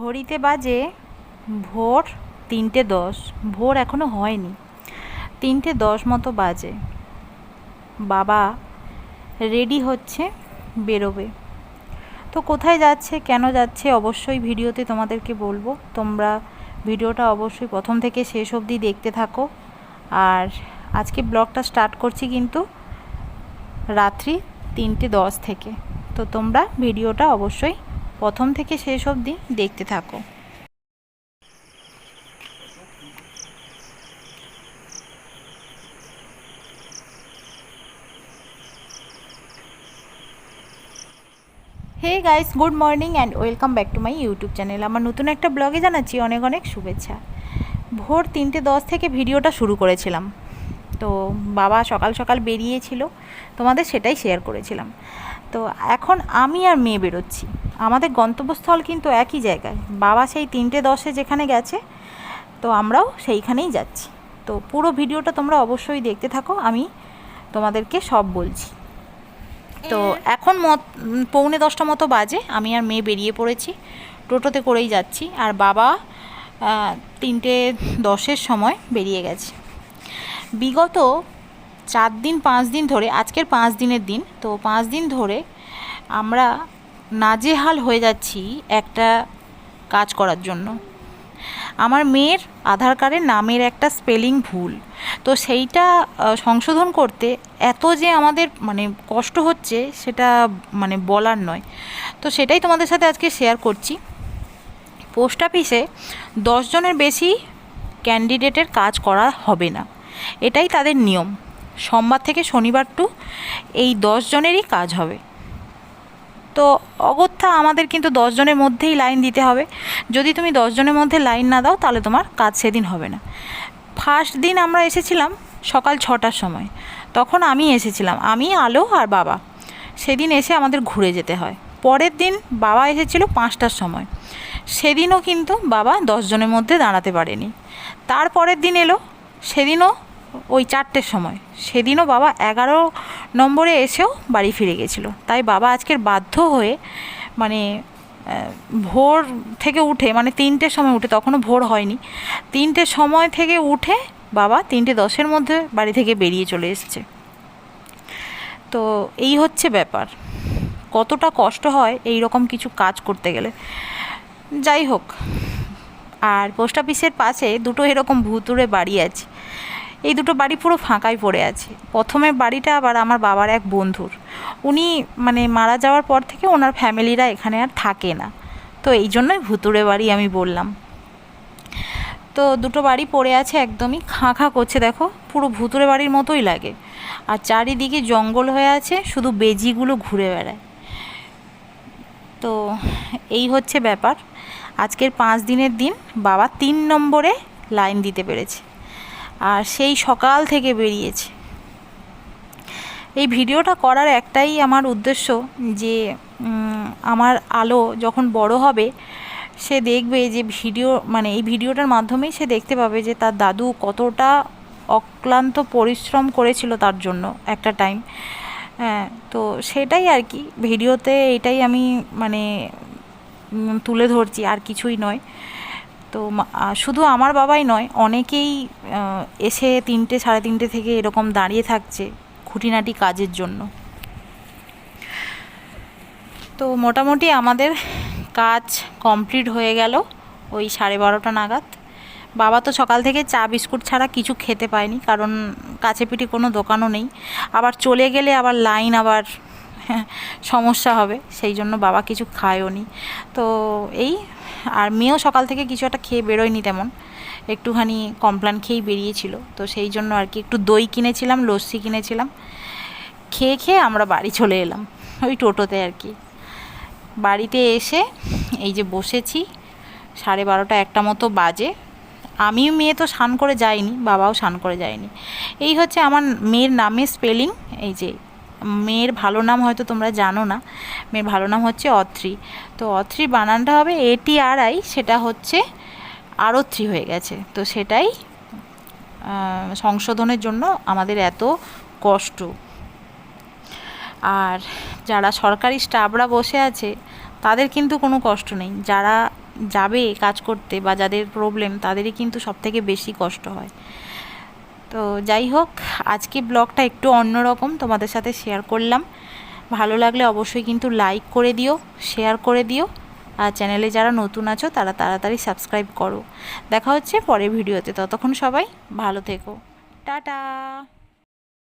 ঘড়িতে বাজে ভোর তিনটে দশ। ভোর এখনও হয়নি। তিনটে দশ মতো বাজে। বাবা রেডি হচ্ছে, বেরোবে। তো কোথায় যাচ্ছে, কেন যাচ্ছে, অবশ্যই ভিডিওতে তোমাদেরকে বলব। তোমরা ভিডিওটা অবশ্যই প্রথম থেকে শেষ অবধি দেখতে থাকো। আর আজকে ব্লগটা স্টার্ট করছি কিন্তু রাত্রি তিনটে দশ থেকে। তো তোমরা ভিডিওটা অবশ্যই প্রথম থেকে শেষ অবধি দেখতে থাকো। Hey guys good morning and welcome back to my YouTube channel আমার নতুন একটা ব্লগে জানাচ্ছি অনেক অনেক শুভেচ্ছা। ভোর তিনটে দশ থেকে ভিডিওটা শুরু করেছিলাম। তো বাবা সকাল সকাল বেরিয়েছিল, তোমাদের সেটাই শেয়ার করেছিলাম। তো এখন আমি আর মেয়ে বেরোচ্ছি। আমাদের গন্তব্যস্থল কিন্তু একই জায়গায়। বাবা সেই তিনটে দশে যেখানে গেছে, তো আমরাও সেইখানেই যাচ্ছি। তো পুরো ভিডিওটা তোমরা অবশ্যই দেখতে থাকো, আমি তোমাদেরকে সব বলছি। তো এখন মত পৌনে দশটা মতো বাজে, আমি আর মেয়ে বেরিয়ে পড়েছি, টোটোতে করেই যাচ্ছি, আর বাবা তিনটে দশের সময় বেরিয়ে গেছে। বিগত চার দিন, পাঁচ দিন ধরে, আজকের পাঁচ দিনের দিন, তো পাঁচ দিন ধরে আমরা নাজেহাল হয়ে যাচ্ছি একটা কাজ করার জন্য। আমার মেয়ের আধার কার্ডের নামের একটা স্পেলিং ভুল। তো সেইটা সংশোধন করতে এত যে আমাদের মানে কষ্ট হচ্ছে, সেটা মানে বলার নয়। তো সেটাই তোমাদের সাথে আজকে শেয়ার করছি। পোস্ট অফিসে দশজনের বেশি ক্যান্ডিডেটের কাজ করা হবে না। এটাই তাদের নিয়ম। সোমবার থেকে শনিবার টু এই দশজনেরই কাজ হবে। তো অগত্যা আমাদের কিন্তু দশজনের মধ্যেই লাইন দিতে হবে। যদি তুমি দশজনের মধ্যে লাইন না দাও, তাহলে তোমার কাজ সেদিন হবে না। ফার্স্ট দিন আমরা এসেছিলাম সকাল ছটার সময়। তখন আমি এসেছিলাম, আমি, আলো আর বাবা। সেদিন এসে আমাদের ঘুরে যেতে হয়। পরের দিন বাবা এসেছিল পাঁচটার সময়। সেদিনও কিন্তু বাবা দশজনের মধ্যে দাঁড়াতে পারেনি। তারপরের দিন এলো, সেদিনও ওই চারটের সময়। সেদিনও বাবা এগারো নম্বরে এসেও বাড়ি ফিরে গেছিল। তাই বাবা আজকের বাধ্য হয়ে মানে ভোর থেকে উঠে মানে তিনটের সময় উঠে, তখনও ভোর হয়নি। তিনটের সময় থেকে উঠে বাবা তিনটে দশের মধ্যে বাড়ি থেকে বেরিয়ে চলে এসছে। তো এই হচ্ছে ব্যাপার। কতটা কষ্ট হয় এই রকম কিছু কাজ করতে গেলে। যাই হোক, আর পোস্ট অফিসের পাশে দুটো এরকম ভুতুড়ে বাড়ি আছে। এই দুটো বাড়ি পুরো ফাঁকাই পড়ে আছে। প্রথমে বাড়িটা আবার আমার বাবার এক বন্ধুর। উনি মানে মারা যাওয়ার পর থেকে ওনার ফ্যামিলিরা এখানে আর থাকে না। তো এই জন্যই ভুতুড়ে বাড়ি আমি বললাম। তো দুটো বাড়ি পড়ে আছে একদমই খাঁ খাঁ করছে দেখো, পুরো ভুতুড়ে বাড়ির মতোই লাগে। আর চারিদিকে জঙ্গল হয়ে আছে, শুধু বেজিগুলো ঘুরে বেড়ায়। তো এই হচ্ছে ব্যাপার। আজকের পাঁচ দিনের দিন বাবা তিন নম্বরে লাইন দিতে পেরেছে। আর সেই সকাল থেকে বেরিয়েছে। এই ভিডিওটা করার একটাই আমার উদ্দেশ্য যে আমার আলো যখন বড় হবে, সে দেখবে যে ভিডিও মানে এই ভিডিওটার মাধ্যমেই সে দেখতে পাবে যে তার দাদু কতটা অক্লান্ত পরিশ্রম করেছিল তার জন্য একটা টাইম হ্যাঁ তো সেটাই আর কি। ভিডিওতে এটাই আমি মানে তুলে ধরছি, আর কিছুই নয়। তো শুধু আমার বাবাই নয়, অনেকেই এসে তিনটে, সাড়ে তিনটে থেকে এরকম দাঁড়িয়ে থাকছে খুঁটিনাটি কাজের জন্য। তো মোটামুটি আমাদের কাজ কমপ্লিট হয়ে গেল ওই সাড়ে বারোটা নাগাদ। বাবা তো সকাল থেকে চা, বিস্কুট ছাড়া কিছু খেতে পায়নি, কারণ কাছে পিঠে কোনো দোকানও নেই। আবার চলে গেলে আবার লাইন আবার সমস্যা হবে, সেই জন্য বাবা কিছু খায়ও নি। তো এই, আর মেয়েও সকাল থেকে কিছু একটা খেয়ে বেরোয়নি তেমন। একটুখানি কমপ্লান খেয়েই বেরিয়েছিল। তো সেই জন্য আর কি একটু দই কিনেছিলাম, লস্যি কিনেছিলাম। খেয়ে খেয়ে আমরা বাড়ি চলে এলাম, ওই টোটোতে আর কি। বাড়িতে এসে এই যে বসেছি, সাড়ে বারোটা একটা মতো বাজে। আমি মেয়ে তো স্নান করে যাইনি, বাবাও স্নান করে যায়নি। এই হচ্ছে আমার মেয়ের নামে স্পেলিং এই যে মেয়ের ভালো নাম হয়তো তোমরা জানো না। মেয়ের ভালো নাম হচ্ছে অত্রি। তো অত্রি বানানটা হবে এটি আর আই সেটা হচ্ছে আরত্রি হয়ে গেছে। তো সেটাই সংশোধনের জন্য আমাদের এত কষ্ট। আর যারা সরকারি স্টাফরা বসে আছে, তাদের কিন্তু কোনো কষ্ট নেই। যারা যাবে কাজ করতে বা যাদের প্রবলেম তাদেরই কিন্তু সব থেকে বেশি কষ্ট হয়। তো যাই হোক, আজকে ব্লগটা একটু অন্যরকম, তোমাদের সাথে শেয়ার করলাম। ভালো লাগলে অবশ্যই কিন্তু লাইক করে দিও শেয়ার করে দিও। আর চ্যানেলে যারা নতুন আছো, তারা তাড়াতাড়ি সাবস্ক্রাইব করো। দেখা হচ্ছে পরের ভিডিওতে ততক্ষণ সবাই ভালো থেকো। টাটা!